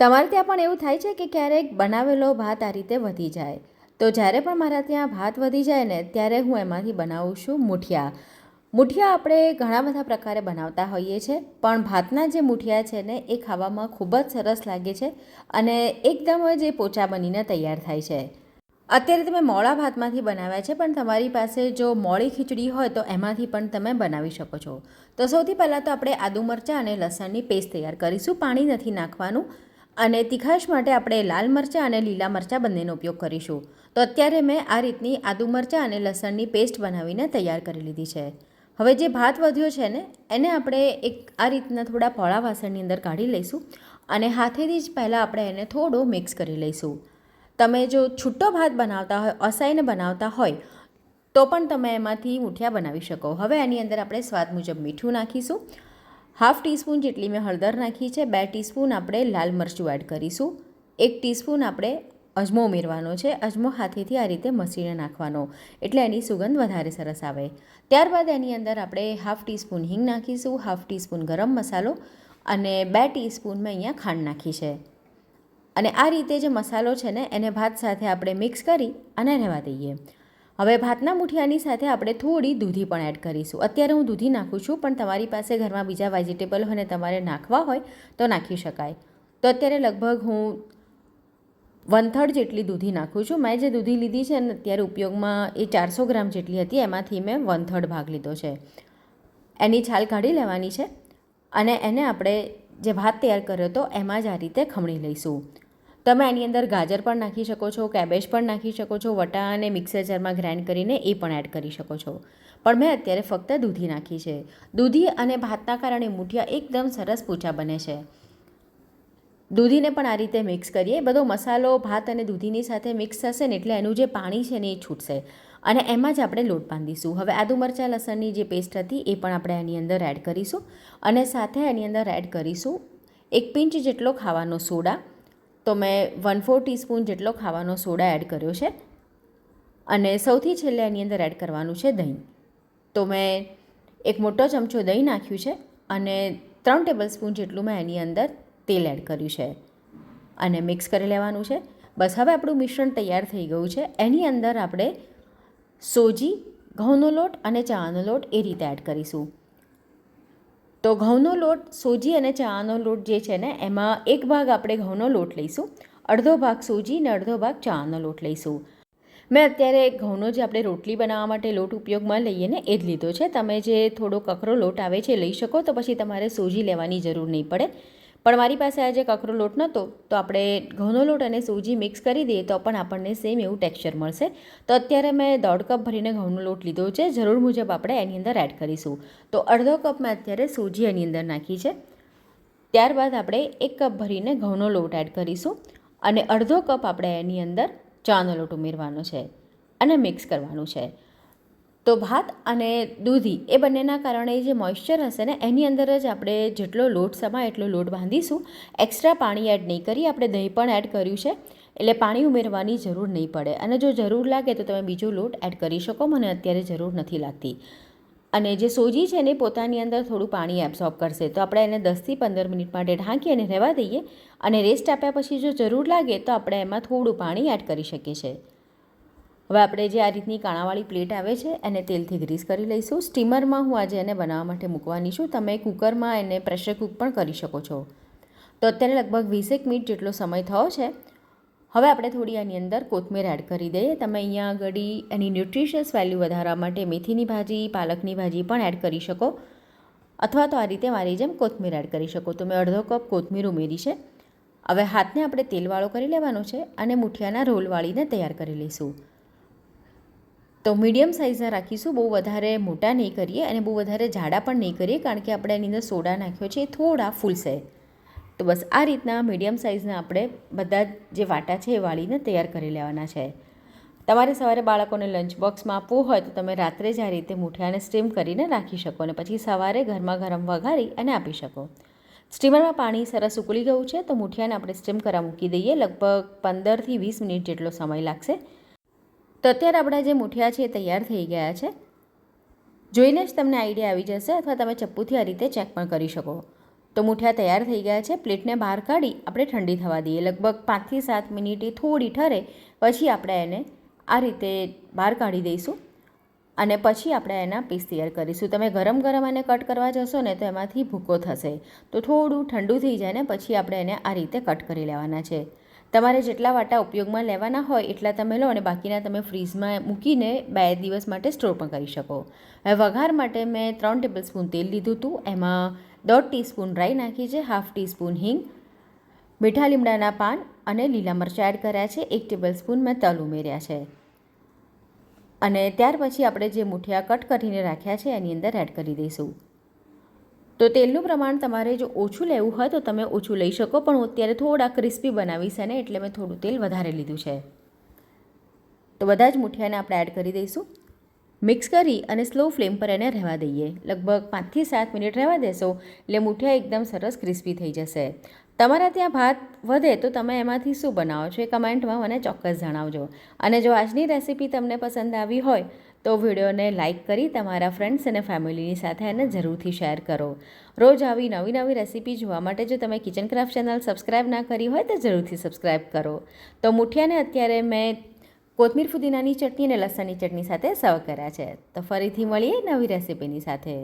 તમારે ત્યાં પણ એવું થાય છે કે ક્યારેક બનાવેલો ભાત આ રીતે વધી જાય? તો જ્યારે પણ મારા ત્યાં ભાત વધી જાય ને, ત્યારે હું એમાંથી બનાવું છું મુઠિયા. મુઠિયા આપણે ઘણા બધા પ્રકારે બનાવતા હોઈએ છીએ પણ ભાતના જે મુઠિયા છે ને, એ ખાવામાં ખૂબ જ સરસ લાગે છે અને એકદમ જ એ પોચા બનીને તૈયાર થાય છે. અત્યારે તમે મોળા ભાતમાંથી બનાવ્યા છે, પણ તમારી પાસે જો મોળી ખીચડી હોય તો એમાંથી પણ તમે બનાવી શકો છો. તો સૌથી પહેલાં તો આપણે આદુ મરચાં અને લસણની પેસ્ટ તૈયાર કરીશું, પાણી નથી નાખવાનું. અને તીખાશ માટે આપણે લાલ મરચાં અને લીલા મરચાં બંનેનો ઉપયોગ કરીશું. તો અત્યારે મેં આ રીતની આદુ મરચાં અને લસણની પેસ્ટ બનાવીને તૈયાર કરી લીધી છે. હવે જે ભાત વધ્યો છે ને, એને આપણે એક આ રીતના થોડા પોળા વાસણની અંદર કાઢી લઈશું અને હાથેથી જ પહેલાં આપણે એને થોડો મિક્સ કરી લઈશું. તમે જો છૂટો ભાત બનાવતા હોય, અસાઈને બનાવતા હોય, તો પણ તમે એમાંથી મૂઠિયા બનાવી શકો. હવે એની અંદર આપણે સ્વાદ મુજબ મીઠું નાખીશું હાફ ટીસ્પૂન જેટલી મેં હળદર નાખી છે, બે ટીસ્પૂન આપણે લાલ મરચું એડ કરીશું. એક ટીસ્પૂન આપણે અજમો ઉમેરવાનો છે, અજમો હાથેથી આ રીતે મસીને નાખવાનો, એટલે એની સુગંધ વધારે સરસ આવે. ત્યારબાદ એની અંદર આપણે હાફ ટીસ્પૂન હિંગ નાખીશું, હાફ ટીસ્પૂન ગરમ મસાલો અને બે ટીસ્પૂન મેં અહીંયા ખાંડ નાખી છે. અને આ રીતે જે મસાલો છે ને, એને ભાત સાથે આપણે મિક્સ કરી અને રહેવા દઈએ. હવે ભાતના મુઠિયાની સાથે આપણે થોડી દૂધી પણ એડ કરીશું. અત્યારે હું દૂધી નાખું છું, પણ તમારી પાસે ઘરમાં બીજા વેજીટેબલ હોય ને તમારે નાખવા હોય તો નાખી શકાય. તો અત્યારે લગભગ હું વન થર્ડ જેટલી દૂધી નાખું છું. મેં જે દૂધી લીધી છે ને અત્યારે ઉપયોગમાં એ ચારસો ગ્રામ જેટલી હતી, એમાંથી મેં વન થર્ડ ભાગ લીધો છે. એની છાલ કાઢી લેવાની છે અને એને આપણે જે ભાત તૈયાર કર્યો હતો, એમાં જ આ રીતે ખમણી લઈશું. તમે એની અંદર ગાજર પણ નાખી શકો છો, કેબેજ પણ નાખી શકો છો વટાણાને મિક્સર જારમાં ગ્રાઇન્ડ કરીને એ પણ એડ કરી શકો છો. પણ મેં અત્યારે ફક્ત દૂધી નાખી છે. દૂધી અને ભાતના કારણે મૂઠિયા એકદમ સરસ પૂછા બને છે. દૂધીને પણ આ રીતે મિક્સ કરીએ. બધો મસાલો, ભાત અને દૂધીની સાથે મિક્સ થશે ને એટલે એનું જે પાણી છે ને એ છૂટશે. અને એમાં જ આપણે લોટ બાંધીશું. હવે આદુ મરચાં લસણની જે પેસ્ટ હતી એ પણ આપણે એની અંદર એડ કરીશું. અને સાથે એની અંદર એડ કરીશું એક પિંચ જેટલો ખાવાનો સોડા. તો મેં વન ફોર ટીસ્પૂન જેટલો ખાવાનો સોડા એડ કર્યો છે. અને સૌથી છેલ્લે એની અંદર એડ કરવાનું છે દહીં. તો મેં એક મોટો ચમચો દહીં નાખ્યું છે અને ત્રણ ટેબલ સ્પૂન જેટલું મેં એની અંદર તેલ એડ કર્યું છે. અને મિક્સ કરી લેવાનું છે. બસ હવે આપણું મિશ્રણ તૈયાર થઈ ગયું છે. એની અંદર આપણે સોજી, ઘઉંનો લોટ અને ચાનો લોટ એ રીતે એડ કરીશું. તો ઘઉંનો લોટ, સોજી અને ચાનો લોટ જે છે ને, એમાં એક ભાગ આપણે ઘઉંનો લોટ લઈશું, અડધો ભાગ સોજી અને અડધો ભાગ ચાનો લોટ લઈશું. મેં અત્યારે ઘઉંનો જે આપણે રોટલી બનાવવા માટે લોટ ઉપયોગમાં લઈએ ને, એ જ લીધો છે. તમે જે થોડો કકરો લોટ આવે છે લઈ શકો, તો પછી તમારે સોજી લેવાની જરૂર નહીં પડે. પણ મારી પાસે આજે કકરો લોટ નહોતો, તો આપણે ઘઉંનો લોટ અને સૂજી મિક્સ કરી દઈએ તો પણ આપણને સેમ એવું ટેક્સચર મળશે. તો અત્યારે મેં દોઢ કપ ભરીને ઘઉંનો લોટ લીધો છે, જરૂર મુજબ આપણે એની અંદર એડ કરીશું. તો અડધો કપ મેં અત્યારે સૂજી એની અંદર નાખી છે. ત્યારબાદ આપણે એક કપ ભરીને ઘઉંનો લોટ એડ કરીશું અને અડધો કપ આપણે એની અંદર ચાનો લોટ ઉમેરવાનો છે અને મિક્સ કરવાનું છે. તો ભાત અને દૂધી એ બંનેના કારણે જે મોઇશ્ચર હશે ને, એની અંદર જ આપણે જેટલો લોટ સમાય એટલો લોટ બાંધીશું. એક્સ્ટ્રા પાણી એડ નહીં કરી, આપણે દહીં પણ એડ કર્યું છે. એટલે પાણી ઉમેરવાની જરૂર નહીં પડે. અને જો જરૂર લાગે તો તમે બીજો લોટ એડ કરી શકો, મને અત્યારે જરૂર નથી લાગતી. અને જે સોજી છે ને પોતાની અંદર થોડું પાણી એબ્સોર્બ કરશે. તો આપણે એને દસથી પંદર મિનિટ માટે ઢાંકી અને રહેવા દઈએ. અને રેસ્ટ આપ્યા પછી જો જરૂર લાગે તો આપણે એમાં થોડું પાણી એડ કરી શકીએ છીએ. હવે આપણે જે આ રીતની કાણાવાળી પ્લેટ આવે છે, એને તેલથી ગ્રીસ કરી લઈશું. સ્ટીમરમાં હું આજે એને બનાવવા માટે મૂકવાની છું. તમે કુકરમાં એને પ્રેશર કૂક પણ કરી શકો છો. તો અત્યારે લગભગ વીસેક મિનિટ જેટલો સમય થયો છે. હવે આપણે થોડી આની અંદર કોથમીર એડ કરી દઈએ. તમે અહીંયા આગળ એની ન્યુટ્રિશિયસ વેલ્યુ વધારવા માટે મેથીની ભાજી, પાલકની ભાજી પણ એડ કરી શકો. અથવા તો આ રીતે મારી જેમ કોથમીર એડ કરી શકો. તો મેં અડધો કપ કોથમીર ઉમેરી છે. હવે હાથને આપણે તેલવાળો કરી લેવાનો છે અને મુઠિયાના રોલ વાળીને તૈયાર કરી લઈશું. તો મીડિયમ સાઇઝના રાખીશું, બહુ વધારે મોટા નહીં કરીએ અને બહુ વધારે જાડા પણ નહીં કરીએ, કારણ કે આપણે એની અંદર સોડા નાખ્યો છે એ થોડા ફૂલશે તો બસ આ રીતના મીડિયમ સાઇઝના આપણે બધા જે વાટા છે એ વાળીને તૈયાર કરી લેવાના છે. તમારે સવારે બાળકોને લંચ બોક્સમાં આપવું હોય તો તમે રાત્રે જ આ રીતે મૂઠિયાને સ્ટીમ કરીને રાખી શકો અને પછી સવારે ગરમા ગરમ વઘારી અને આપી શકો. સ્ટીમરમાં પાણી સરસ ઉકળી ગયું છે તો મૂઠિયાને આપણે સ્ટીમ કરવા મૂકી દઈએ, લગભગ પંદરથી વીસ મિનિટ જેટલો સમય લાગશે. તો અત્યારે આપણા જે મૂઠિયા છે એ તૈયાર થઈ ગયા છે. જોઈને જ તમને આઈડિયા આવી જશે અથવા તમે ચપ્પુથી આ રીતે ચેક પણ કરી શકો. તો મુઠિયા તૈયાર થઈ ગયા છે, પ્લેટને બહાર કાઢી આપણે ઠંડી થવા દઈએ. લગભગ પાંચથી સાત મિનિટ થોડી ઠરે, પછી આપણે એને આ રીતે બહાર કાઢી દઈશું અને પછી આપણે એના પીસ તૈયાર કરીશું. તમે ગરમ ગરમ એને કટ કરવા જશો ને તો એમાંથી ભૂકો થશે. તો થોડું ઠંડુ થઈ જાય ને, પછી આપણે એને આ રીતે કટ કરી લેવાના છે. તમારે જેટલા વાટા ઉપયોગમાં લેવાના હોય એટલા તમે લો અને બાકીના તમે ફ્રીઝમાં મૂકીને બે દિવસ માટે સ્ટોર પણ કરી શકો. હવે વઘાર માટે મેં ત્રણ ટેબલ સ્પૂન તેલ લીધું હતું. એમાં દોઢ ટીસ્પૂન રાઈ નાખી છે, હાફ ટીસ્પૂન હિંગ, મીઠા લીમડાના પાન અને લીલા મરચાં એડ કર્યા છે. એક ટેબલ સ્પૂન મેં તલ ઉમેર્યા છે. અને ત્યાર પછી આપણે જે મુઠિયા કટ કરીને રાખ્યા છે એની અંદર એડ કરી દઈશું. તો તેલનું પ્રમાણ તમારે જો ઓછું લેવું હોય તો તમે ઓછું લઈ શકો, પણ હું અત્યારે થોડા ક્રિસ્પી બનાવીશ અને એટલે મેં થોડું તેલ વધારે લીધું છે. તો બધા જ મુઠિયાને આપણે એડ કરી દઈશું. મિક્સ કરી અને સ્લો ફ્લેમ પર એને રહેવા દઈએ. લગભગ પાંચથી સાત મિનિટ રહેવા દેશો, એટલે મુઠિયા એકદમ સરસ ક્રિસ્પી થઈ જશે. તમારા ત્યાં ભાત વધે તો તમે એમાંથી શું બનાવો છો એ કમેન્ટમાં મને ચોક્કસ જણાવજો. અને જો આજની રેસીપી તમને પસંદ આવી હોય તો વિડીયોને લાઇક કરી તમારા ફ્રેન્ડ્સ અને ફેમિલીની સાથે એને જરૂરથી શેર કરો. રોજ આવી નવી નવી રેસીપી જોવા માટે જો તમે કિચન ક્રાફ્ટ ચેનલ સબસ્ક્રાઈબ ના કરી હોય તો જરૂરથી સબસ્ક્રાઈબ કરો. તો મુઠિયાને અત્યારે મેં કોથમીર ફુદીનાની ચટણી અને લસણની ચટણી સાથે સર્વ કર્યા છે. તો ફરીથી મળીએ નવી રેસીપીની સાથે.